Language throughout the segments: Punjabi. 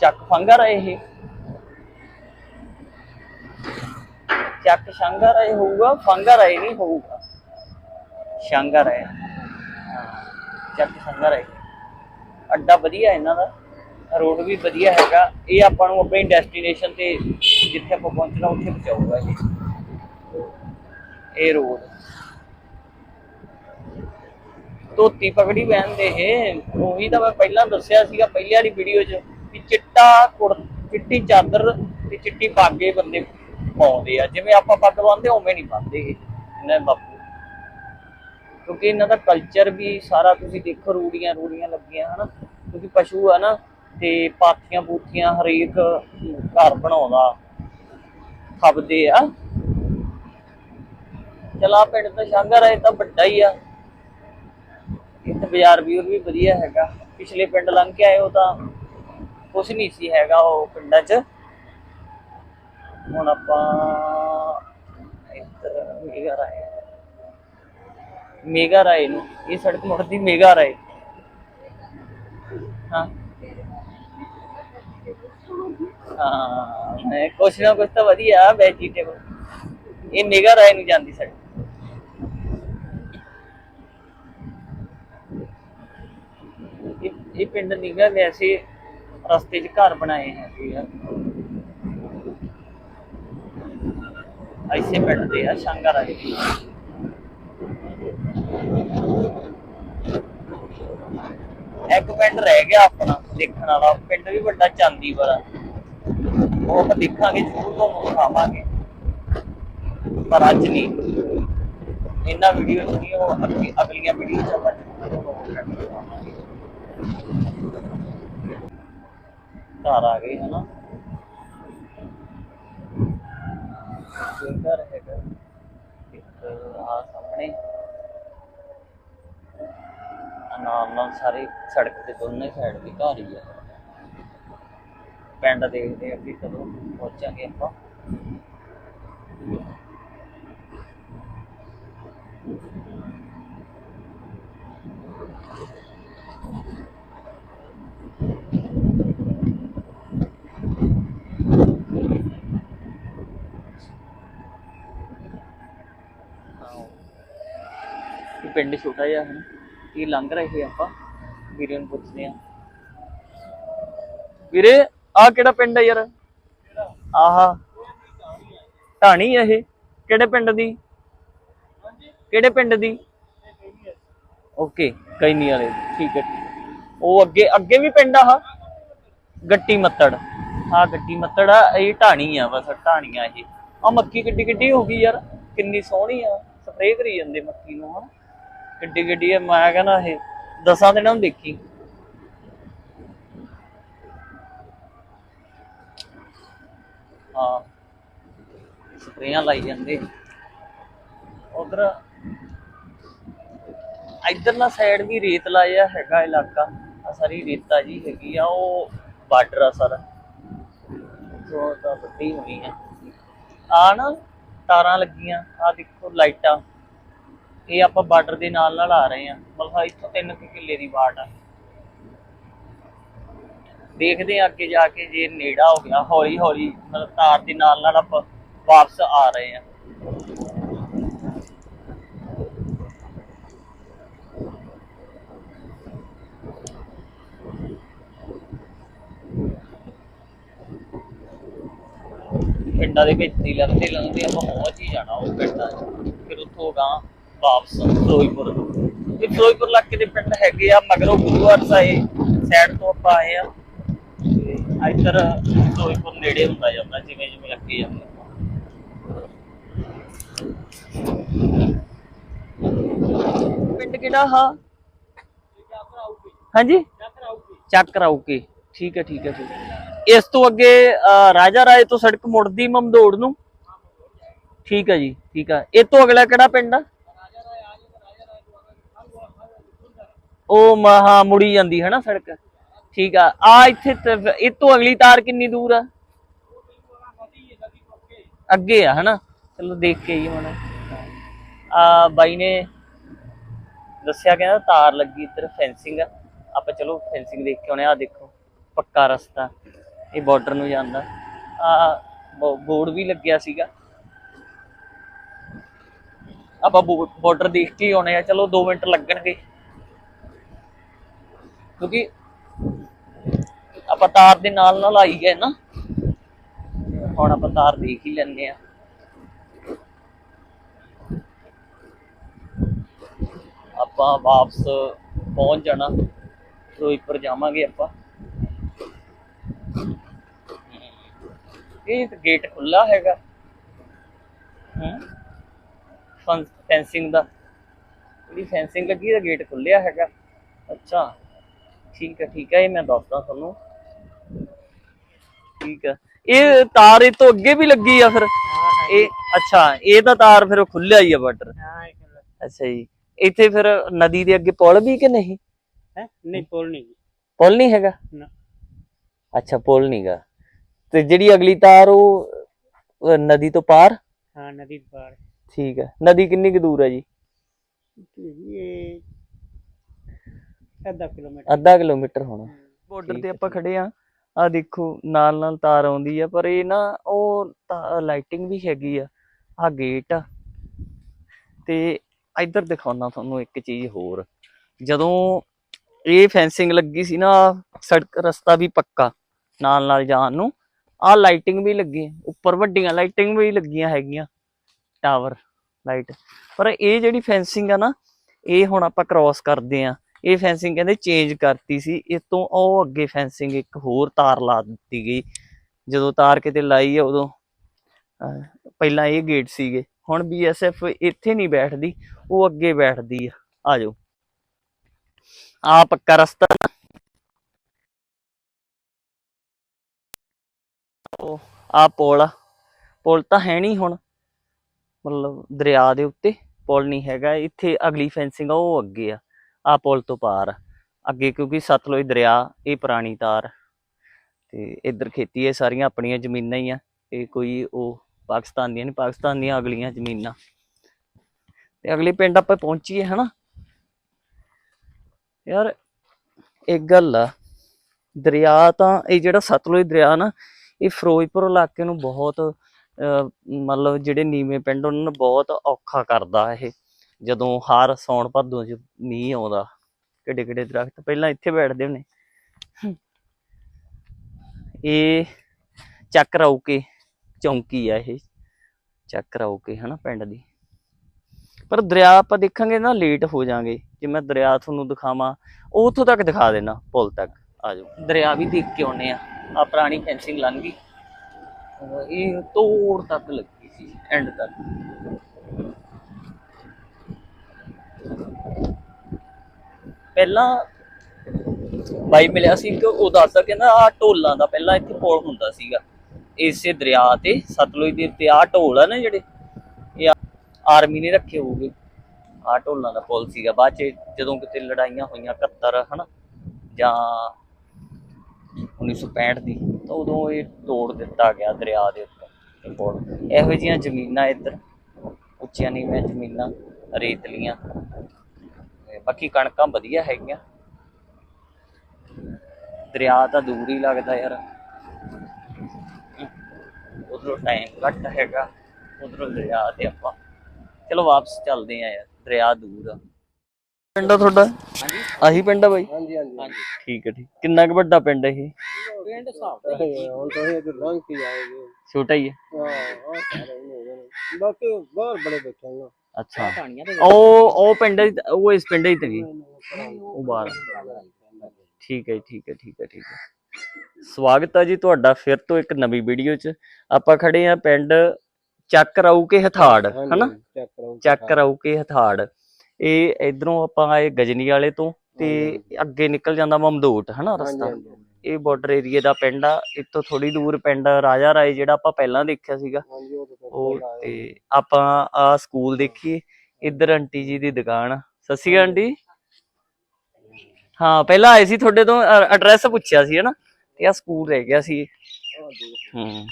ਚੱਕ ਫੰਗਾ ਰਹੇ ਇਹ। ਚੱਕ ਸ਼ੰਗਾ ਰਹੇ ਹੋਊਗਾ ਫੰਗਾ ਰਹੇ ਨਹੀਂ ਹੋਊਗਾ। ਸ਼ੰਗਾ ਰਹੇ ਚੱਕ ਸ਼ੰਗਾ ਰਹੇ ਅੱਡਾ ਵਧੀਆ ਇਹਨਾਂ ਦਾ। ਰੋਡ ਵੀ ਵਧੀਆ ਹੈਗਾ। ਇਹ ਆਪਾਂ ਨੂੰ ਆਪਣੀ ਡੈਸਟੀਨੇਸ਼ਨ ਤੇ ਜਿੱਥੇ ਆਪਾਂ ਪਹੁੰਚਣਾ, ਉੱਥੇ ਪਹੁੰਚਾਊਗਾ ਇਹ। ਇਹ ਰੋਡ। ਧੋਤੀ ਪਗੜੀ ਪਹਿਨਦੇ ਇਹ। ਉਹੀ ਤਾਂ ਮੈਂ ਪਹਿਲਾਂ ਦੱਸਿਆ ਸੀਗਾ, ਪਹਿਲੀ ਵਾਲੀ ਵੀਡੀਓ 'ਚ। ਵੀ ਚਿੱਟਾ ਕੁੜ, ਚਿੱਟੀ ਚਾਦਰ ਤੇ ਚਿੱਟੀ ਪਾਗੇ ਬੰਦੇ ਪਾਉਂਦੇ ਆ। ਜਿਵੇਂ ਆਪਾਂ ਪੱਗ ਬੰਨਦੇ, ਉਵੇਂ ਨਹੀਂ ਬੰਨਦੇ ਇਹਨਾਂ ਬਾਪੂ। ਕਿਉਂਕਿ ਇਹਨਾਂ ਦਾ ਕਲਚਰ ਵੀ ਸਾਰਾ ਤੁਸੀਂ ਦੇਖੋ, ਰੂੜੀਆਂ ਰੂੜੀਆਂ ਲੱਗੀਆਂ, ਹਨਾ। ਕਿਉਂਕਿ ਪਸ਼ੂ ਆ ਨਾ, ਤੇ ਪਾਥੀਆਂ ਪੂਥੀਆਂ ਹਰੇਕ ਘਰ ਬਣਾਉਂਦਾ, ਖਪਦੇ ਆ। ਚਲਾ ਪਿੰਡ ਤਾਂ ਸ਼ਾਂਗਰ ਹੈ ਤਾਂ ਵੱਡਾ ਹੀ ਆ। ਇੱਥੇ ਬਾਜ਼ਾਰ ਵੀ ਵੀ ਵਧੀਆ ਹੈਗਾ। ਪਿਛਲੇ ਪਿੰਡ ਲੰਘ ਕੇ ਆਏ ਉਹ ਤਾਂ ਕੁਛ ਨਹੀਂ ਸੀ ਹੈਗਾ ਉਹ ਪਿੰਡਾਂ 'ਚ। ਹੁਣ ਆਪਾਂ ਇੱਧਰ ਮੇਗਾ ਰਾਏ। ਮੇਗਾ ਰਾਏ ਨੂੰ, ਇਹ ਸੜਕ ਮੁੜਦੀ ਮੇਗਾ ਰਾਏ। ਹਾਂ। ਹਾਂ ਕੁਛ ਨਾ ਕੁਛ ਤਾਂ ਵਧੀਆ ਵੈਜੀਟੇਬਲ ਇਹ ਮੇਗਾ ਰਾਏ ਨੂੰ ਜਾਂਦੀ ਸੜਕ। ਇਹ ਇਹ ਪਿੰਡ ਨਿਗਾ ਵੈਸੇ ਰਸਤੇ 'ਚ ਘਰ ਬਣਾਏ ਹੈਗੇ ਆ। ਐਸੇ ਪਿੰਡ ਆ ਸ਼ੰਗਰ ਆਏ ਇੱਕ ਪਿੰਡ ਰਹਿ ਗਿਆ ਆਪਣਾ, ਦੇਖਣ ਵਾਲਾ। ਪਿੰਡ ਵੀ ਵੱਡਾ ਚਾਂਦੀਪੁਰ ਆ। ਉਹ ਆਪਾਂ ਦੇਖਾਂਗੇ, ਜ਼ਰੂਰ ਤੁਹਾਨੂੰ ਦਿਖਾਵਾਂਗੇ ਪਰ ਅੱਜ ਨਹੀਂ। ਇਹਨਾਂ ਵੀਡੀਓ ਚ ਨਹੀਂ, ਉਹ ਅਗਲੀਆਂ ਵੀਡੀਓ ਚ ਆਪਾਂ ਘਰ ਆ ਗਏ, ਹਨਾ? ਇਹ ਘਰ ਹੈਗਾ, ਇੱਕ ਆ ਸਾਹਮਣੇ। ਨਾਲ ਨਾਲ ਸਾਰੇ ਸੜਕ ਦੇ ਦੋਨੇ ਸਾਈਡ ਵੀ ਘਰ ਹੀ ਆ। ਪਿੰਡ ਦੇਖਦੇ ਆ ਕਿ ਕਦੋਂ ਪਹੁੰਚਾਂਗੇ ਆਪਾਂ। ਪਿੰਡ ਛੋਟਾ ਜਿਹਾ ਹੈ ਇਹ ਲੰਘ ਰਹੇ ਆਪਾਂ, ਵੀਰੇ ਨੂੰ ਪੁੱਛਦੇ ਆ ਵੀਰੇ ਆ ਕਿਹੜਾ ਪਿੰਡ ਹੈ ਯਾਰ? ਆਹਾ, ਢਾਣੀ ਇਹ, ਕਿਹੜੇ ਪਿੰਡ ਦੀ? ਕਿਹੜੇ ਪਿੰਡ ਦੀ? ਓਕੇ ਕੈਨੀ ਵਾਲੇ, ਠੀਕ ਹੈ। ਉਹ ਅੱਗੇ ਅੱਗੇ ਵੀ ਪਿੰਡ ਆ ਗੱਟੀ ਮੱਤੜ। ਹਾਂ ਗੱਟੀ ਮੱਤੜ ਆ, ਇਹ ਢਾਣੀ ਆ, ਬਸ ਢਾਣੀਆਂ ਇਹ। ਆ ਮੱਕੀ ਕਿੱਡੀ ਕਿੱਡੀ ਹੋ ਗਈ ਯਾਰ, ਕਿੰਨੀ ਸੋਹਣੀ ਆ ਸਪਰੇਅ ਕਰੀ ਜਾਂਦੇ ਮੱਕੀ ਨੂੰ ਹਾਂ ਕਿੱਡੀ ਕਿੱਡੀ ਆ, ਮੈਂ ਕਹਿੰਦਾ ਇਹ ਦਸਾਂ ਦਿਨਾਂ ਨੂੰ ਦੇਖੀ। ਹਾਂ। ਸਪਰੇਆਂ ਲਾਈ ਜਾਂਦੇ। ਉਧਰ ਇਧਰਲਾ ਸਾਈਡ ਵੀ ਰੇਤ ਲਾਇਆ ਹੈਗਾ ਇਲਾਕਾ। ਆ ਸਾਰੀ ਰੇਤਾ ਜੀ ਹੈਗੀ ਆ, ਉਹ ਬਾਰਡਰ ਆ ਸਾਰਾ। ਜੋ ਤਾਂ ਵੱਡੀ ਹੋਣੀ ਹੈ ਆ ਨਾ ਤਾਰਾਂ ਲੱਗੀਆਂ ਆ ਦੇਖੋ ਲਾਈਟਾਂ। ਇਹ ਆਪਾਂ ਬਾਰਡਰ ਦੇ ਨਾਲ ਨਾਲ ਆ ਰਹੇ ਆ ਮਤਲਬ ਇੱਥੋਂ 3 ਕਿੱਲੇ ਦੀ ਬਾਟ ਆ। ਦੇਖਦੇ ਆ ਅੱਗੇ ਜਾ ਕੇ ਜੇ ਨੇੜਾ ਹੋ ਗਿਆ ਹੌਲੀ ਹੌਲੀ ਮਤਲਬ ਤਾਰ ਦੇ ਨਾਲ ਨਾਲ ਆਪਾਂ ਵਾਪਸ ਆ ਰਹੇ ਆ ਪਿੰਡਾਂ ਦੇ ਵਿੱਚ ਦੀ ਲੰਘਦੇ ਲੰਘਦੇ ਆਪਾਂ ਪਹੁੰਚ ਹੀ ਜਾਣਾ, ਉਹ ਪਿੰਡਾਂ 'ਚ। ਫਿਰ ਉੱਥੋਂ ਗਾ ਵਾਪਸ ਫਿਰੋਜ਼ਪੁਰ। ਇਹ ਫਿਰੋਜ਼ਪੁਰ ਇਲਾਕੇ ਦੇ ਪਿੰਡ ਹੈਗੇ ਆ ਮਗਰੋਂ ਗੁਰੂਵਾਰ ਸਾਹਿਬ ਸਾਈਡ ਤੋਂ ਆਪਾਂ ਆਏ ਆ। ਇੱਧਰ ਫਿਰੋਜ਼ਪੁਰ ਨੇੜੇ ਹੁੰਦਾ ਜਾਂਦਾ ਜਿਵੇਂ ਜਿਵੇਂ ਅੱਗੇ ਜਾਂਦੇ। ਪਿੰਡ ਕਿਹੜਾ ਹਾ? ਹਾਂਜੀ? ਚੱਕ ਕਰਾਉਕੇ ਠੀਕ ਹੈ ਠੀਕ ਹੈ ਠੀਕ ਹੈ। ਇਸ ਤੋਂ ਅੱਗੇ ਰਾਜਾ ਰਾਏ ਤੋਂ ਸੜਕ ਮੁੜਦੀ ਮਮਦੋੜ ਨੂੰ। ਠੀਕ ਹੈ ਜੀ ਠੀਕ ਹੈ। ਇਹ ਤੋਂ ਅਗਲਾ ਕਿਹੜਾ ਪਿੰਡ ਆ? ਉਹ ਮ- ਹਾਂ ਮੁੜੀ ਜਾਂਦੀ ਹੈ ਨਾ ਸੜਕ? ਠੀਕ ਆ। ਆ ਇੱਥੇ ਤ- ਇਹ ਤੋਂ ਅਗਲੀ ਤਾਰ ਕਿੰਨੀ ਦੂਰ ਆ? ਅੱਗੇ ਆ, ਹਨਾ? ਚਲੋ ਦੇਖ ਕੇ ਹੀ ਹੁਣ। ਆ ਬਾਈ ਨੇ ਦੱਸਿਆ ਕਹਿੰਦਾ ਤਾਰ ਲੱਗੀ ਇੱਧਰ ਫੈਂਸਿੰਗ ਆ। ਆਪਾਂ ਚਲੋ ਫੈਂਸਿੰਗ ਦੇਖ ਕੇ ਆਉਣੇ ਆ। ਦੇਖੋ, ਪੱਕਾ ਰਸਤਾ। ਇਹ ਬਾਰਡਰ ਨੂੰ ਜਾਂਦਾ ਆ ਬੋਰਡ ਵੀ ਲੱਗਿਆ ਸੀਗਾ। ਆਪਾਂ ਬਾਰਡਰ ਦੇਖ ਕੇ ਹੀ ਆਉਣੇ ਆ। ਚਲੋ 2 ਮਿੰਟ ਲੱਗਣਗੇ। ਕਿਉਂਕਿ ਆਪਾਂ ਤਾਰ ਦੇ ਨਾਲ ਨਾਲ ਆਈ ਗਏ ਨਾ, ਹੁਣ ਆਪਾਂ ਤਾਰ ਦੇਖ ਹੀ ਲੈਂਦੇ ਆ ਆਪਾਂ ਵਾਪਸ ਪਹੁੰਚ ਜਾਣਾ, ਫਿਰੋਜ਼ਪੁਰ ਜਾਵਾਂਗੇ ਆਪਾਂ। ਇਹ ਤਾਂ ਗੇਟ ਖੁੱਲਾ ਹੈਗਾ। ਹੂੰ ਫੈਂਸਿੰਗ ਦਾ। ਜਿਹੜੀ ਫੈਂਸਿੰਗ ਲੱਗੀ ਦਾ ਗੇਟ ਖੁੱਲਿਆ ਹੈਗਾ। ਅੱਛਾ। ਠੀਕ ਹੈ ਠੀਕ ਹੈ ਇਹ ਮੈਂ ਦੱਸਦਾ ਤੁਹਾਨੂੰ। ਠੀਕ ਹੈ। ਇਹ ਤਾਰ ਇਹ ਤੋਂ ਅੱਗੇ ਵੀ ਲੱਗੀ ਆ ਫਿਰ? ਇਹ ਅੱਛਾ ਇਹ ਤਾਂ ਤਾਰ ਫਿਰ ਖੁੱਲਿਆ ਹੀ ਆ ਬਟਰ ਅੱਛਾ ਜੀ। ਇੱਥੇ ਫਿਰ ਨਦੀ ਦੇ ਅੱਗੇ ਪੁਲ ਵੀ ਕਿ ਨਹੀਂ? ਹੈ? ਨਹੀਂ ਪੁੱਲ ਨਹੀਂ। ਪੁਲ ਨਹੀਂ ਹੈਗਾ? ਨਾ। ਅੱਛਾ ਪੁਲ ਨਹੀਂਗਾ ਤੇ ਜਿਹੜੀ ਅਗਲੀ ਤਾਰ ਉਹ ਨਦੀ ਤੋਂ ਪਾਰ? ਹਾਂ ਨਦੀ ਦੇ ਪਾਰ। ਠੀਕ ਹੈ। ਨਦੀ ਕਿੰਨੀ ਕੁ ਦੂਰ ਹੈ ਜੀ? ਇਹ ਅੱਧਾ ਕਿਲੋਮੀਟਰ। ਅੱਧਾ ਕਿਲੋਮੀਟਰ ਹੋਣਾ। ਬਾਰਡਰ ਤੇ ਆਪਾਂ ਖੜੇ ਆ। ਆ ਦੇਖੋ ਨਾਲ ਨਾਲ ਤਾਰ ਆਉਂਦੀ ਆ ਪਰ ਇਹ ਨਾ ਉਹ ਲਾਈਟਿੰਗ ਵੀ ਹੈਗੀ ਆ। ਆ ਗੇਟ ਆ। ਤੇ ਇੱਧਰ ਦਿਖਾਉਣਾ ਤੁਹਾਨੂੰ ਇੱਕ ਚੀਜ਼ ਹੋਰ। ਜਦੋਂ ਇਹ ਫੈਂਸਿੰਗ ਲੱਗੀ ਸੀ ਨਾ ਸੜਕ ਰਸਤਾ ਵੀ ਪੱਕਾ ਨਾਲ ਨਾਲ ਜਾਣ ਨੂੰ ਆ ਲਾਈਟਿੰਗ ਵੀ ਲੱਗੀ ਹੈ। ਉੱਪਰ ਵੱਡੀਆਂ ਲਾਈਟਿੰਗ ਵੀ ਲੱਗੀਆਂ ਹੈਗੀਆਂ ਟਾਵਰ ਲਾਈਟ ਪਰ ਇਹ ਜਿਹੜੀ ਫੈਂਸਿੰਗ ਆ ਨਾ ਇਹ ਹੁਣ ਆਪਾਂ ਕ੍ਰਾਸ ਕਰਦੇ ਆ। ਇਹ ਫੈਂਸਿੰਗ ਕਹਿੰਦੇ ਚੇਂਜ ਕਰਤੀ ਸੀ ਇਸ ਤੋਂ ਉਹ ਅੱਗੇ ਫੈਂਸਿੰਗ ਇੱਕ ਹੋਰ ਤਾਰ ਲਾ ਦਿੱਤੀ ਗਈ। ਜਦੋਂ ਤਾਰ ਕਿਤੇ ਲਾਈ ਆ, ਉਦੋਂ ਪਹਿਲਾਂ ਇਹ ਗੇਟ ਸੀਗੇ। ਹੁਣ ਬੀਐਸਐਫ ਇੱਥੇ ਨਹੀਂ ਬੈਠਦੀ, ਉਹ ਅੱਗੇ ਬੈਠਦੀ ਆ। ਆ ਜਾਓ ਆ ਪੱਕਾ ਰਸਤਾ ਨਾ। ਉਹ ਆ ਪੁਲ ਆ। ਪੁਲ ਤਾਂ ਹੈ ਨਹੀਂ ਹੁਣ। ਮਤਲਬ ਦਰਿਆ ਦੇ ਉੱਤੇ ਪੁਲ ਨਹੀਂ ਹੈਗਾ। ਇੱਥੇ ਅਗਲੀ ਫੈਂਸਿੰਗ ਆ, ਉਹ ਅੱਗੇ ਆ। ਆ ਪੁਲ ਤੋਂ ਪਾਰ। ਅੱਗੇ ਕਿਉਂਕਿ ਸਤਲੁਜ ਦਰਿਆ, ਇਹ ਪੁਰਾਣੀ ਤਾਰ। ਤੇ ਇੱਧਰ ਖੇਤੀ ਹੈ ਸਾਰੀਆਂ ਆਪਣੀਆਂ ਜ਼ਮੀਨਾਂ ਹੀ ਆ। ਇਹ ਕੋਈ ਉਹ ਪਾਕਿਸਤਾਨ ਦੀਆਂ ਨਹੀਂ ਪਾਕਿਸਤਾਨ ਦੀਆਂ ਅਗਲੀਆਂ ਜ਼ਮੀਨਾਂ। ਤੇ ਅਗਲੇ ਪਿੰਡ ਆਪਾਂ ਪਹੁੰਚੀਏ, ਹਨਾ? ਯਾਰ, ਇੱਕ ਗੱਲ ਆ, ਦਰਿਆ ਤਾਂ, ਇਹ ਜਿਹੜਾ ਸਤਲੁਜ ਦਰਿਆ ਨਾ, ਇਹ ਫਿਰੋਜ਼ਪੁਰ ਇਲਾਕੇ ਨੂੰ ਬਹੁਤ ਮਤਲਬ ਜਿਹੜੇ ਨੀਵੇਂ ਪਿੰਡ, ਉਹਨਾਂ ਨੂੰ ਬਹੁਤ ਔਖਾ ਕਰਦਾ ਇਹ। ਜਦੋਂ ਹਾਰ ਸੌਣ ਭਾਦੋਂ ਚ ਮੀਂਹ ਆਉਂਦਾ ਕਿੱਡੇ ਕਿੱਡੇ ਦਰਖਤ ਪਹਿਲਾਂ ਇੱਥੇ ਬੈਠਦੇ ਹੁੰਨੇ ਇਹ ਚੱਕ ਰੌਕੇ ਚੌਂਕੀ ਆ ਇਹ, ਚੱਕ ਰੌਕੇ ਹਨਾ ਪਿੰਡ ਦੀ। ਪਰ ਦਰਿਆ ਆਪਾਂ ਦੇਖਾਂਗੇ ਨਾ ਲੇਟ ਹੋ ਜਾਾਂਗੇ। ਜੇ ਮੈਂ ਦਰਿਆ ਤੁਹਾਨੂੰ ਦਿਖਾਵਾਂ ਉਹ ਉੱਥੋਂ ਤੱਕ ਦਿਖਾ ਦੇਣਾ, ਪੁਲ ਤੱਕ। ਆ ਜਾਓ। ਦਰਿਆ ਵੀ ਦੇਖ ਕੇ ਆਉਨੇ ਆ। ਆ ਪੁਰਾਣੀ ਫੈਂਸਿੰਗ ਲੰਘ ਗਈ। ਇਹ ਤੋੜ ਤੱਕ ਲੱਗੀ ਸੀ ਐਂਡ ਤੱਕ। ਪਹਿਲਾਂ ਬਾਈ ਮਿਲਿਆ ਸੀ ਕਿ ਉਹ ਦੱਸਦਾ ਕਹਿੰਦਾ ਆ ਢੋਲਾਂ ਦਾ ਪਹਿਲਾਂ ਇੱਥੇ ਪੁਲ ਹੁੰਦਾ ਸੀਗਾ, ਇਸੇ ਦਰਿਆ ਤੇ, ਸਤਲੁਜ ਦੇ ਉੱਤੇ ਆ ਢੋਲ ਆ ਨਾ ਜਿਹੜੇ, ਇਹ ਆਰਮੀ ਨੇ ਰੱਖੇ ਹੋਊਗੇ। ਆ ਢੋਲਾਂ ਦਾ ਪੁਲ ਸੀਗਾ, ਬਾਅਦ ਚ ਜਦੋਂ ਕਿਤੇ ਲੜਾਈਆਂ ਹੋਈਆਂ 71 ਹਨਾ, ਜਾਂ 1965 ਦੀ, ਤਾਂ ਉਦੋਂ ਇਹ ਤੋੜ ਦਿੱਤਾ ਗਿਆ ਦਰਿਆ ਦੇ ਉੱਤੇ ਪੁਲ। ਇਹੋ ਜਿਹੀਆਂ ਜ਼ਮੀਨਾਂ ਇੱਧਰ, ਉੱਚੀਆਂ ਨੀਵੀਆਂ ਜ਼ਮੀਨਾਂ, ਰੇਤਲੀਆਂ। ਤੇ ਬਾਕੀ ਕਣਕਾਂ ਵਧੀਆ ਹੈਗੀਆਂ। ਦਰਿਆ ਤਾਂ ਦੂਰ ਹੀ ਲੱਗਦਾ ਯਾਰ। ਉਧਰੋਂ ਟਾਈਮ ਘੱਟ ਹੈਗਾ ਉਧਰੋਂ ਦਰਿਆ ਤੇ ਆਪਾਂ ਚਲੋ ਵਾਪਸ ਚੱਲਦੇ ਆ ਯਾਰ ਦਰਿਆ ਦੂਰ ਆ। ਪਿੰਡ ਆ ਤੁਹਾਡਾ? ਹਾਂਜੀ। ਆਹੀ ਪਿੰਡ ਆ ਬਾਈ? ਹਾਂਜੀ ਹਾਂਜੀ। ਹਾਂਜੀ। ਠੀਕ ਹੈ ਠੀਕ। ਕਿੰਨਾ ਕੁ ਵੱਡਾ ਪਿੰਡ ਹੈ ਇਹ? ਪਿੰਡ ਹਿਸਾਬ ਦਾ ਹੁਣ ਤਾਂ ਇਹ ਲੰਘ ਕੇ ਆਏਗੇ ਛੋਟਾ ਹੀ ਹੈ। ਹਾਂ ਹਾਂ ਹੋ ਬਾਕੀ ਬਹੁਤ ਬੜੇ ਬੈਠੇ ਨੇ। ਅੱਛਾ। ਕਹਾਣੀਆਂ ਤੇ ਉਹ ਉਹ ਪਿੰਡ ਉਹ ਇਸ ਪਿੰਡ ਹੀ ਤਗੀ ਉਹ ਬਾਹਰ। ਠੀਕ ਹੈ ਜੀ, ਠੀਕ ਹੈ ਠੀਕ ਹੈ ਠੀਕ ਹੈ। ਸਵਾਗਤ ਹੈ ਜੀ ਤੁਹਾਡਾ ਫਿਰ ਤੋਂ ਇੱਕ ਨਵੀਂ ਵੀਡੀਓ 'ਚ। ਆਪਾਂ ਖੜੇ ਆ ਪਿੰਡ ਚੱਕ ਰਾਊ ਕੇ ਹਥਾੜ ਹਨਾ? ਚੈੱਕ ਕਰੋ ਚੱਕ ਰਾਊ ਕੇ ਹਥਾੜ। ਇਹ ਇਧਰੋਂ ਆਪਾਂ ਆਏ ਗਜਨੀ ਵਾਲੇ ਤੋਂ ਤੇ ਅੱਗੇ ਨਿਕਲ ਜਾਂਦਾ ਮਮਦੋਟ ਹਨਾ ਰਸਤਾ? ਇਹ ਬਾਰਡਰ ਏਰੀਏ ਦਾ ਪਿੰਡ ਆ ਇੱਥੋਂ ਥੋੜੀ ਦੂਰ ਪਿੰਡ ਰਾਜਾ ਰਾਏ ਜਿਹੜਾ ਆਪਾਂ ਪਹਿਲਾਂ ਦੇਖਿਆ ਸੀਗਾ। ਉਹ ਤਾਂ ਉਹ ਤੇ ਆਪਾਂ ਆ ਸਕੂਲ ਦੇਖੀਏ ਇੱਧਰ ਆਂਟੀ ਜੀ ਦੀ ਦੁਕਾਨ ਆ। ਸਤਿ ਸ਼੍ਰੀ ਅਕਾਲ ਆਂਟੀ। ਹਾਂ ਪਹਿਲਾਂ ਆਏ ਸੀ ਤੁਹਾਡੇ ਤੋਂ ਐਡਰੈਸ ਪੁੱਛਿਆ ਸੀ ਹਨਾ? ਤੇ ਆ ਸਕੂਲ ਰਹਿ ਗਿਆ ਸੀ। ਹੂੰ।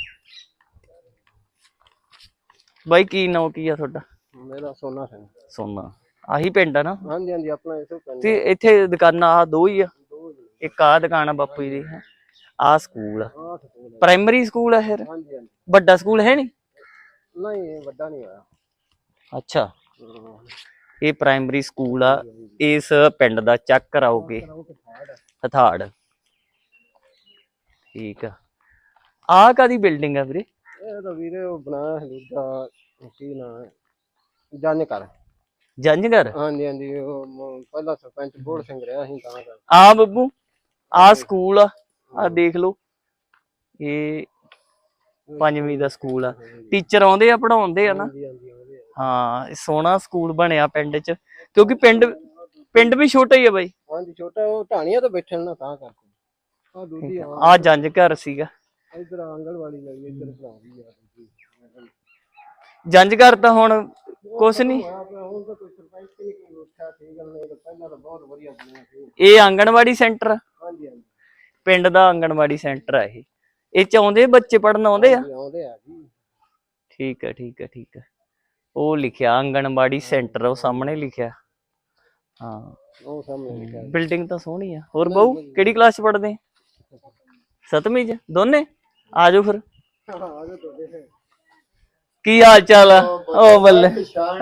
ਬਾਈ ਕੀ ਨਾਮ ਕੀ ਆ ਤੁਹਾਡਾ? ਮੇਰਾ ਸੋਨਾ ਸਿੰਘ। ਸੋਨਾ। ਆਹੀ ਪਿੰਡ ਆ ਨਾ? ਹਾਂਜੀ ਹਾਂਜੀ ਆਪਣਾ ਇਸੇ ਪਿੰਡ ਤੇ ਇੱਥੇ ਦੁਕਾਨਾਂ ਆ ਦੋ ਹੀ ਆ। ਇੱਕ ਆ ਦੁਕਾਨ ਆ ਬਾਪੂ ਜੀ ਦੀ ਹੈਂ। ਆ ਸਕੂਲ ਆ। ਆਹ ਸਕੂਲ ਹੈ ਪ੍ਰਾਇਮਰੀ ਸਕੂਲ ਆ ਫਿਰ? ਹਾਂਜੀ ਹਾਂਜੀ। ਵੱਡਾ ਸਕੂਲ ਹੈ ਨਹੀਂ? ਨਹੀਂ ਇਹ ਵੱਡਾ ਨਹੀਂ ਹੋਇਆ। ਅੱਛਾ। ਇਹ ਪ੍ਰਾਇਮਰੀ ਸਕੂਲ ਆ। ਇਸ ਪਿੰਡ ਦਾ ਚੱਕ ਕਰਾਓਗੇ। ਹਥਾੜ ਠੀਕ ਆ। ਆ ਕਾਦੀ ਬਿਲਡਿੰਗ ਆ ਵੀਰੇ? ਇਹ ਤਾਂ ਵੀਰੇ ਉਹ ਬਣਾਇਆ ਹੈ ਦੂਜਾ ਕੀ ਹੈ? ਜਾਣੇ ਕਰ ਜੰਜਗਰ ਹਾਂਜੀ ਹਾਂਜੀ ਉਹ ਮ- ਪਹਿਲਾਂ ਸਰਪੰਚ ਬੋੜ ਸਿੰਘ ਰਿਹਾ ਸੀ ਤਾਂ ਕਰ ਆ ਬੱਬੂ? ਆ ਸਕੂਲ ਆ ਆ ਦੇਖ ਲਓ। ਇਹ ਪੰਜਵੀਂ ਦਾ ਸਕੂਲ ਆ। ਟੀਚਰ ਆਉਂਦੇ ਆ ਪੜਾਉਂਦੇ ਆ ਨਾ। ਹਾਂ ਇਹ ਸੋਹਣਾ ਸਕੂਲ ਬਣਿਆ ਪਿੰਡ 'ਚ। ਕਿਉਂਕਿ ਪਿੰਡ ਪਿੰਡ ਵੀ ਛੋਟਾ ਹੀ ਆ ਬਾਈ। ਹਾਂਜੀ ਛੋਟਾ ਉਹ ਢਾਣੀਆਂ ਤੇ ਬੈਠਣ ਨਾ ਤਾਂ ਕਰਕੇ। ਆ ਦੂਜੀ ਆ। ਆ ਜੰਜ ਘਰ ਸੀਗਾ। ਇਧਰ ਆਂਗਲ ਵਾਲੀ ਲੱਗੀ ਇਧਰ ਭਰਾਵੀ ਆ। ਜੰਜ ਘਰ ਤਾਂ ਹੁਣ ਕੁਛ ਨਹੀਂ ਇਹ ਆਂਗਣਵਾੜੀ ਸੈਂਟਰ ਪਿੰਡ ਦਾ ਆਂਗਣਵਾੜੀ ਸੈਂਟਰ ਆ ਇਹ। ਇਹ ਚ ਆਉਂਦੇ ਬੱਚੇ ਪੜਨ ਆਉਂਦੇ ਆ? ਆਉਂਦੇ ਆ ਜੀ। ਠੀਕ ਹੈ ਠੀਕ ਹੈ ਠੀਕ ਹੈ ਉਹ ਲਿਖਿਆ ਆਂਗਣਵਾੜੀ ਸੈਂਟਰ ਉਹ ਸਾਹਮਣੇ ਲਿਖਿਆ। ਹਾਂ। ਉਹ ਸਾਹਮਣੇ ਲਿਖਿਆ ਬਿਲਡਿੰਗ ਤਾਂ ਸੋਹਣੀ ਆ। ਹੋਰ ਬਾਊ ਕਿਹੜੀ ਕਲਾਸ ਚ ਪੜਦੇ ਸਤਵੀਂ ਚ? ਦੋਨੇ? ਆ ਜਾਓ ਫਿਰ। ਕੀ ਹਾਲ ਚਾਲ ਆ? ਓ ਬੱਲੇ।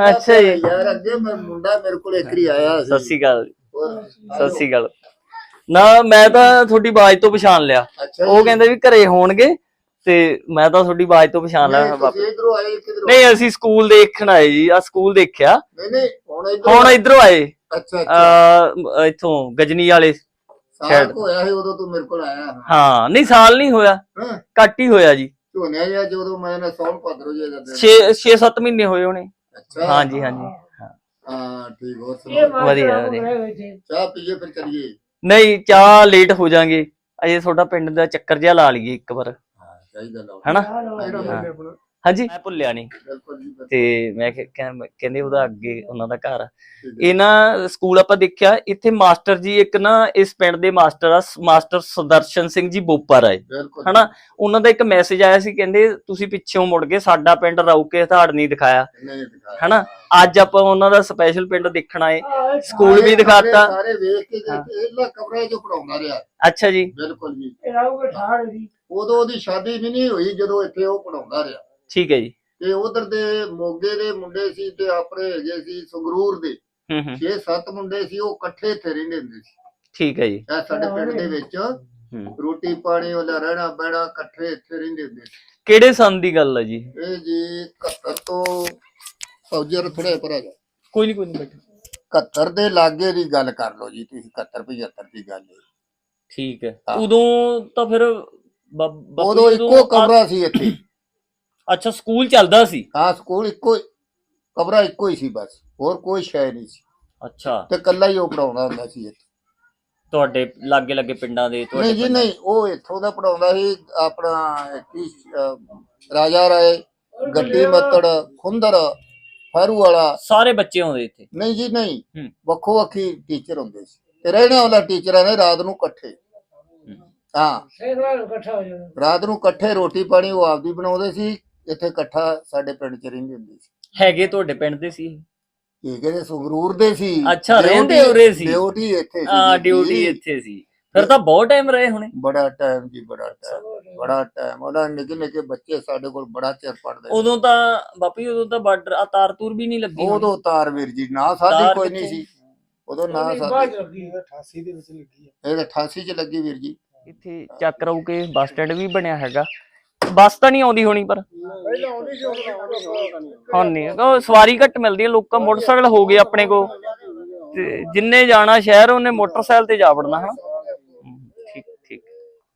ਅੱਛਾ ਜੀ। ਯਾਰ ਅੱਗੇ ਮੈਂ ਮੁੰਡਾ ਮੇਰੇ ਕੋਲ ਇੱਕ ਹੀ ਆਇਆ ਸੀ। ਸਤਿ ਸ਼੍ਰੀ ਅਕਾਲ ਸਤਿ ਸ਼੍ਰੀ ਅਕਾਲ। ਨਾ ਮੈਂ ਤਾਂ ਤੁਹਾਡੀ ਆਵਾਜ਼ ਤੋਂ ਪਛਾਣ ਲਿਆ। ਅੱਛਾ। ਉਹ ਕਹਿੰਦੇ ਵੀ ਘਰੇ ਹੋਣਗੇ ਤੇ ਮੈਂ ਤਾਂ ਤੁਹਾਡੀ ਆਵਾਜ਼ ਤੋਂ ਪਛਾਣ ਲਿਆ। ਬਾਪ ਤੁਸੀਂ ਇਧਰੋਂ ਆਏ ਕਿਧਰੋਂ? ਨਹੀਂ ਅਸੀਂ ਸਕੂਲ ਦੇਖਣ ਆਏ ਜੀ ਆ ਸਕੂਲ ਦੇਖਿਆ। ਨਹੀਂ ਨਹੀਂ ਹੁਣ ਇਧਰੋਂ ਹੁਣ ਇਧਰੋਂ ਆਏ। ਅੱਛਾ ਅੱਛਾ। ਆ ਇੱਥੋਂ ਗਜਨੀ ਵਾਲੇ ਸਾਲ ਹੋਇਆ ਸੀ ਉਦੋਂ ਤੂੰ ਮੇਰੇ ਕੋਲ ਆਇਆ। ਹਾਂ ਨਹੀਂ ਸਾਲ ਨਹੀਂ ਹੋਇਆ। ਘੱਟ ਹੀ ਹੋਇਆ ਜੀ। ਝੋਨੇ ਜਿਹਾ ਜਦੋਂ ਮੈਂ ਨਾ ਸੌਣ ਭਾਦਰੋ ਜੇ ਦਾ 6 6-7 ਮਹੀਨੇ ਹੋਏ ਹੋਣੇ। ਅੱਛਾ। ਹਾਂਜੀ ਹਾਂਜੀ ਹਾਂ। ਠੀਕ ਹੋਰ ਵਧੀਆ ਵਧੀਆ। ਚਾਹ ਪੀਏ ਫਿਰ ਚੱਲੀਏ ਨਹੀਂ ਚਾਹ ਲੇਟ ਹੋ ਜਾਾਂਗੇ। ਅਜੇ ਤੁਹਾਡਾ ਪਿੰਡ ਦਾ ਚੱਕਰ ਜਿਹਾ ਲਾ ਲਈਏ ਇੱਕ ਵਾਰ। ਹਾਂ ਚਾਹੀਦਾ ਲਾਓ ਹਨਾ ਹਾਂਜੀ? ਮੈਂ ਭੁੱਲਿਆ ਨਹੀਂ। ਤੇ ਮੈਂ ਕਿਹਾ- ਕਹਿ- ਕਹਿੰਦੇ ਉਹਦਾ ਅੱਗੇ ਉਹਨਾਂ ਦਾ ਘਰ ਆ। ਠੀਕ ਹੈ। ਇਹ ਨਾ ਸਕੂਲ ਆਪਾਂ ਦੇਖਿਆ ਇੱਥੇ ਮਾਸਟਰ ਜੀ ਇੱਕ ਨਾ ਇਸ ਪਿੰਡ ਦੇ ਮਾਸਟਰ ਆ ਮਾਸਟਰ ਸੁਦਰਸ਼ਨ ਸਿੰਘ ਜੀ ਬੋਪਰ ਆਏ ਹਨਾ? ਉਹਨਾਂ ਦਾ ਇੱਕ ਮੈਸੇਜ ਆਇਆ ਸੀ ਕਹਿੰਦੇ ਤੁਸੀਂ ਪਿੱਛੋਂ ਮੁੜ ਕੇ ਸਾਡਾ ਪਿੰਡ ਰੌਕੇ ਹਥਾੜ ਨਹੀਂ ਦਿਖਾਇਆ। ਨਹੀਂ ਦਿਖਾਇਆ। ਹਨਾ? ਅੱਜ ਆਪਾਂ ਉਹਨਾਂ ਦਾ ਸਪੈਸ਼ਲ ਪਿੰਡ ਦੇਖਣ ਆਏ। ਸਕੂਲ ਵੀ ਦਿਖਾਤਾ। ਸਾਰੇ ਵੇਖ ਕੇ ਗਏ ਇਹਲਾ ਕਮਰਾ ਜੋ ਪੜਾਉਂਦਾ ਰਿਹਾ। ਅੱਛਾ ਜੀ। ਬਿਲਕੁਲ ਜੀ। ਇਹਦਾ ਠਾੜ ਦੀ। ਉਦੋਂ ਉਹਦੀ ਸ਼ਾਦੀ ਵੀ ਨਹੀਂ ਹੋਈ ਜਦੋਂ ਇੱਥੇ ਉਹ ਪੜਾਉਂਦਾ ਰਿਹਾ। ਠੀਕ ਹੈ ਜੀ। ਤੇ ਉਧਰ ਦੇ ਮੋਗੇ ਦੇ ਮੁੰਡੇ ਸੀ ਤੇ ਆਪਣੇ ਹੈਗੇ ਸੀ ਸੰਗਰੂਰ ਦੇ। ਹੂੰ ਹੂੰ। 6-7 ਮੁੰਡੇ ਸੀ ਉਹ ਇਕੱਠੇ ਇੱਥੇ ਰਹਿੰਦੇ ਹੁੰਦੇ ਸੀ। ਠੀਕ ਹੈ ਜੀ। ਇਹ ਸਾਡੇ ਪਿੰਡ ਦੇ ਵਿੱਚ ਹੂੰ। ਰੋਟੀ ਪਾਣੀ ਵਾਲਾ ਰਹਿਣਾ ਬਹਿਣਾ ਇਕੱਠੇ ਇੱਥੇ ਰਹਿੰਦੇ ਹੁੰਦੇ ਸੀ। ਕਿਹੜੇ ਸੰਨ ਦੀ ਗੱਲ ਹੈ ਜੀ? ਇਹ ਜੀ 71 ਤੋਂ ਫੌਜਰ ਥੋੜਾ ਪਰ ਆ ਜਾ। ਕੋਈ ਨਹੀਂ ਕੋਈ ਨਹੀਂ ਬੈਠੋ। 71 ਦੇ ਲਾਗੇ ਦੀ ਗੱਲ ਕਰ ਲਓ ਜੀ ਤੁਸੀਂ 71 75 ਦੀ ਗੱਲ ਹੈ। ਠੀਕ ਹੈ। ਹਾਂ। ਉਦੋਂ ਤਾਂ ਫਿਰ ਬ- ਬਾਪੂ ਉਦੋਂ ਜੀ ਇੱਕੋ ਕਮਰਾ ਸੀ ਇੱਥੇ। ਅੱਛਾ ਸਕੂਲ ਚੱਲਦਾ ਸੀ? ਹਾਂ ਸਕੂਲ ਇੱਕੋ ਹੀ ਕਮਰਾ ਇੱਕੋ ਹੀ ਸੀ ਬਸ ਹੋਰ ਕੋਈ ਸ਼ੈ ਨਹੀਂ ਸੀ। ਅੱਛਾ। ਤੇ ਕੱਲਾ ਹੀ ਉਹ ਪੜਾਉਂਦਾ ਹੁੰਦਾ ਸੀ ਇੱਥੇ। ਤੁਹਾਡੇ ਲਾਗੇ ਲਾਗੇ ਪਿੰਡਾਂ ਦੇ ਨਹੀਂ ਜੀ ਨਹੀਂ ਉਹ ਇੱਥੋਂ ਦਾ ਪੜਾਉਂਦਾ ਸੀ ਆਪਣਾ ਕੀ ਅਹ, ਰਾਜਾ ਰਾਏ ਗੱਡੀ ਮੱਤੜ ਖੁੰਦਰ ਫਰੂ ਵਾਲਾ। ਸਾਰੇ ਬੱਚੇ ਆਉਂਦੇ ਇੱਥੇ। ਨਹੀਂ ਜੀ ਨਹੀਂ। ਵੱਖੋ ਵੱਖੀ ਟੀਚਰ ਹੁੰਦੇ ਸੀ। ਤੇ ਰਹਿਣੇ ਵਾਲਾ ਟੀਚਰਾਂ ਨੇ ਰਾਤ ਨੂੰ ਇਕੱਠੇ ਹਾਂ ਰਾਤ ਨੂੰ ਇਕੱਠੇ ਰੋਟੀ ਪਾਣੀ ਉਹ ਆਪਦੀ ਬਣਾਉਂਦੇ ਸੀ। ਇੱਥੇ ਇਕੱਠਾ ਸਾਡੇ ਪਿੰਡ ਚ ਰਹਿੰਦੇ ਹੁੰਦੇ ਸੀ। ਹੈਗੇ ਤੁਹਾਡੇ ਪਿੰਡ ਦੇ ਸੀ? ਇਹ ਕਹਿੰਦੇ ਸੰਗਰੂਰ ਦੇ ਸੀ। ਅੱਛਾ, ਰਹਿੰਦੇ ਉਰੇ ਸੀ। ਡਿਊਟੀ ਇੱਥੇ ਸੀ। ਹਾਂ। ਡਿਊਟੀ ਇੱਥੇ ਸੀ। ਫਿਰ ਤਾਂ ਬਹੁਤ ਟਾਈਮ ਰਹੇ ਹੋਣੇ। ਬੜਾ ਟਾਈਮ ਜੀ ਬੜਾ ਟਾਈਮ ਬੜਾ ਟਾਈਮ ਉਹਨਾਂ ਨਿੱਕੇ ਨਿੱਕੇ ਬੱਚੇ ਸਾਡੇ ਕੋਲ ਬੜਾ ਚਿਰ ਪੜਦੇ ਉਦੋਂ ਤਾਂ ਬਾਪੀ ਉਦੋਂ ਤਾਂ ਬਾਰਡਰ ਆ ਤਾਰ ਤੂਰ ਵੀ ਨਹੀਂ ਲੱਗੀ। ਉਦੋਂ ਤਾਰ ਵੀਰ ਜੀ ਨਾ ਸਾਡੀ ਕੋਈ? ਨਹੀਂ ਸੀ। ਉਦੋਂ ਨਾ ਸਾਡੀ ਲੱਗੀ ਹੈ 88 ਦੇ ਵਿੱਚ ਲੱਗੀ ਹੈ ਇਹ ਤਾਂ 88 ਚ ਲੱਗੀ ਵੀਰ ਜੀ। ਇੱਥੇ ਚੱਕ ਰਉ ਕੇ ਬੱਸ ਸਟੈਂਡ ਵੀ ਬਣਿਆ ਹੈਗਾ। ਬੱਸ ਤਾਂ ਨਹੀਂ ਆਉਂਦੀ ਹੋਣੀ ਪਰ। ਪਹਿਲਾਂ ਆਉਂਦੀ ਸੀ ਹੁਣ ਆਉਂਦੀ ਹੁਣ ਨਹੀਂ। ਉਹ ਸਵਾਰੀ ਘੱਟ ਮਿਲਦੀ ਹੈ ਲੋਕਾਂ ਮੋਟਰਸਾਈਕਲ ਹੋ ਗਏ ਆਪਣੇ ਕੋ ਤੇ ਜਿੰਨੇ ਜਾਣਾ ਸ਼ਹਿਰ ਉਹਨੇ ਮੋਟਰਸਾਈਕਲ ਤੇ ਜਾ ਵੜਨਾ ਹਨਾ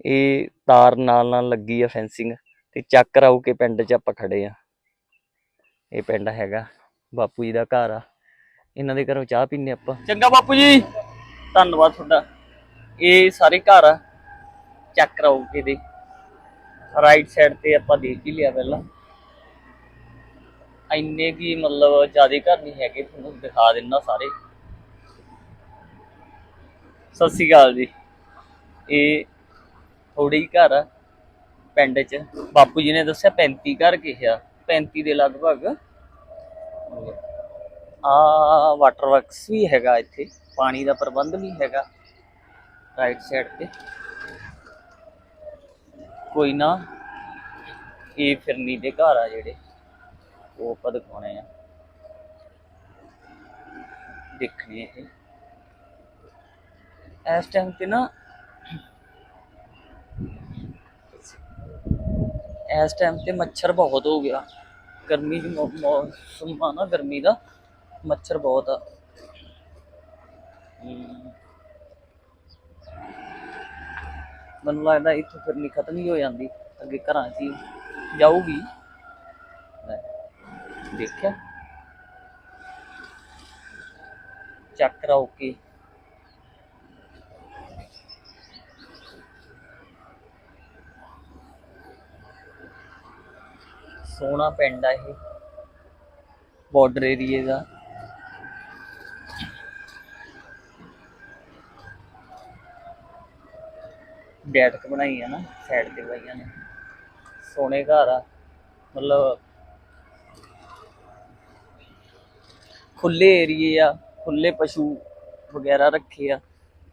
ਇਹ ਤਾਰ ਨਾਲ ਨਾਲ ਲੱਗੀ ਆ ਫੈਂਸਿੰਗ ਤੇ ਚੱਕ ਰਾਉ ਕੇ ਪਿੰਡ 'ਚ ਆਪਾਂ ਖੜੇ ਆ। ਇਹ ਪਿੰਡ ਹੈਗਾ, ਬਾਪੂ ਜੀ ਦਾ ਘਰ ਆ। ਇਹਨਾਂ ਦੇ ਘਰੋਂ ਚਾਹ ਪੀਨੇ ਆਪਾਂ। ਚੰਗਾ ਬਾਪੂ ਜੀ, ਧੰਨਵਾਦ ਤੁਹਾਡਾ। ਇਹ ਸਾਰੇ ਘਰ ਆ, ਚੱਕ ਰਾਉ ਕੇ ਦੇ ਰਾਈਟ ਸਾਈਡ ਤੇ ਆਪਾਂ ਦੇਖ ਹੀ ਲਿਆ ਪਹਿਲਾਂ। ਇੰਨੇ ਕੀ ਮਤਲਬ ਜਿਆਦੇ ਘਰ ਨਹੀਂ ਹੈਗੇ, ਤੁਹਾਨੂੰ ਦਿਖਾ ਦਿੰਦਾ ਸਾਰੇ। ਸਤਿ ਸ਼੍ਰੀ ਅਕਾਲ ਜੀ। ਇਹ ਥੋੜੇ ਹੀ ਘਰ ਆ, ਪਿੰਡ 'ਚ। ਬਾਪੂ ਜੀ ਨੇ ਦੱਸਿਆ 35 ਘਰ ਕਿਹਾ 35 ਦੇ ਲਗਭਗ। ਆ ਵਾਟਰ ਵਰਕਸ ਵੀ ਹੈਗਾ ਇੱਥੇ, ਪਾਣੀ ਦਾ ਪ੍ਰਬੰਧ ਵੀ ਹੈਗਾ ਰਾਈਟ ਸਾਈਡ ਤੇ। ਕੋਈ ਨਾ, ਇਹ ਫਿਰਨੀ ਦੇ ਘਰ ਆ ਜਿਹੜੇ, ਉਹ ਆਪਾਂ ਦਿਖਾਉਣੇ ਆ। ਦੇਖਣੇ ਇਹ। ਇਸ ਟਾਈਮ ਤੇ ਨਾ ਇਸ ਟਾਈਮ ਤੇ ਮੱਛਰ ਬਹੁਤ ਹੋ ਗਿਆ। ਗਰਮੀ ਦੀ ਮੌਸਮ ਆ ਨਾ ਗਰਮੀ ਦਾ ਮੱਛਰ ਬਹੁਤ ਆ। ਮੈਨੂੰ ਲੱਗਦਾ ਇੱਥੋਂ ਫਿਰਨੀ ਖਤਮ ਹੀ ਹੋ ਜਾਂਦੀ। ਅੱਗੇ ਘਰਾਂ 'ਚ ਹੀ ਜਾਊਗੀ। ਦੇਖਿਆ। ਚੱਕ ਕਰਾਓ ਕੇ ਸੋਹਣਾ ਪਿੰਡ ਆ ਇਹ। ਬਾਰਡਰ ਏਰੀਏ ਦਾ। ਡੈਟਕ ਬਣਾਈ ਆ ਨਾ ਸਾਈਡ ਤੇ ਬਾਈਆਂ ਨੇ। ਸੋਹਣੇ ਘਰ ਆ। ਮਤਲਬ ਖੁੱਲੇ ਏਰੀਏ ਆ, ਖੁੱਲੇ ਪਸ਼ੂ ਵਗੈਰਾ ਰੱਖੇ ਆ।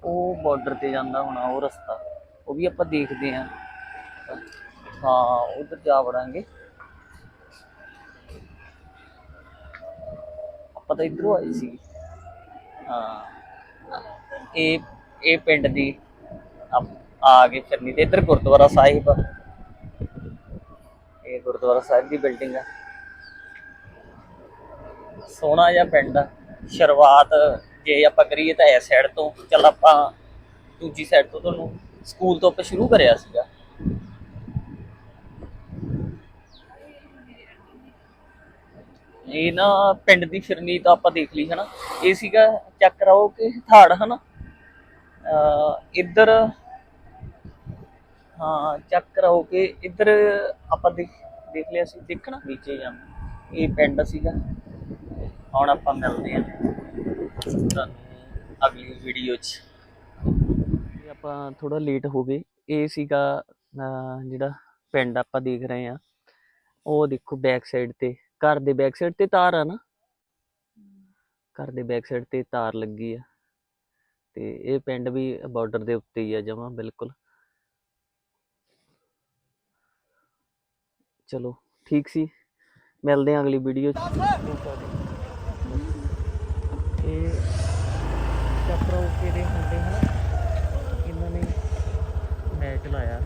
ਉਹ ਬਾਰਡਰ ਤੇ ਜਾਂਦਾ ਹੋਣਾ, ਉਹ ਰਸਤਾ। ਉਹ ਵੀ ਆਪਾਂ ਦੇਖਦੇ ਆ। ਹਾਂ, ਉਧਰ ਜਾ ਵੜਾਂਗੇ। ਆਪਾਂ ਤਾਂ ਇਧਰੋਂ ਆਏ ਸੀ। ਹਾਂ। ਇਹ ਇਹ ਪਿੰਡ ਦੀ ਆ- ਆ ਫਿਰਨੀ ਤੇ ਇੱਧਰ ਗੁਰਦੁਆਰਾ ਸਾਹਿਬ। ਇਹ ਗੁਰਦੁਆਰਾ ਸਾਹਿਬ ਦੀ ਬਿਲਡਿੰਗ ਆ। ਸੋਹਣਾ ਜਿਹਾ ਪਿੰਡ ਆ। ਸ਼ੁਰੂਆਤ ਜੇ ਆਪਾਂ ਕਰੀਏ ਤਾਂ ਇਸ ਸਾਈਡ ਤੋਂ, ਚੱਲ ਆਪਾਂ ਦੂਜੀ ਸਾਈਡ ਤੋਂ ਤੁਹਾਨੂੰ ਸਕੂਲ ਤੋਂ ਆਪਾਂ ਸ਼ੁਰੂ ਕਰਿਆ ਸੀਗਾ। ਇਹ ਨਾ ਪਿੰਡ ਦੀ ਫਿਰਨੀ ਤਾਂ ਆਪਾਂ ਦੇਖ ਲਈ ਹਨਾ। ਇਹ ਸੀਗਾ ਚੱਕ ਕਰਾਓ ਕਿ ਥਾੜ ਹਨਾ। ਇੱਧਰ ਹਾਂ ਚੱਕ ਕਰਾਓ ਕਿ ਇੱਧਰ ਆਪਾਂ ਦੇਖ ਦੇਖ ਲਿਆ ਸੀ ਦੇਖਣਾ। ਨੀਚੇ ਜਾਂ ਇਹ ਪਿੰਡ ਸੀਗਾ। ਹੁਣ ਆਪਾਂ ਮਿਲਦੇ ਹਾਂ। ਤੁਹਾਨੂੰ ਅਗਲੀ ਵੀਡੀਓ 'ਚ। ਇਹ ਆਪਾਂ ਥੋੜਾ ਲੇਟ ਹੋ ਗਏ। ਇਹ ਸੀਗਾ ਜਿਹੜਾ ਪਿੰਡ ਆਪਾਂ ਦੇਖ ਰਹੇ ਆ ਉਹ ਦੇਖੋ ਬੈਕ ਸਾਈਡ ਤੇ। ਘਰ ਦੇ ਬੈਕ ਸਾਈਡ ਤੇ ਤਾਰ ਆ ਨਾ। ਘਰ ਦੇ ਬੈਕ ਸਾਈਡ ਤੇ ਤਾਰ ਲੱਗੀ ਆ। ਤੇ ਇਹ ਪਿੰਡ ਵੀ ਬਾਰਡਰ ਦੇ ਉੱਤੇ ਹੀ ਆ ਜਮਾ ਬਿਲਕੁਲ। ਚਲੋ ਠੀਕ ਸੀ। ਮਿਲਦੇ ਹਾਂ ਅਗਲੀ ਵੀਡੀਓ 'ਚ। ਇਹ ਚੱਪਰਾ ਉੱਤੇ ਦੇ ਹੁੰਦੇ ਹਨ। ਇਹਨਾਂ ਨੇ ਮੈਚ ਲਾਇਆ।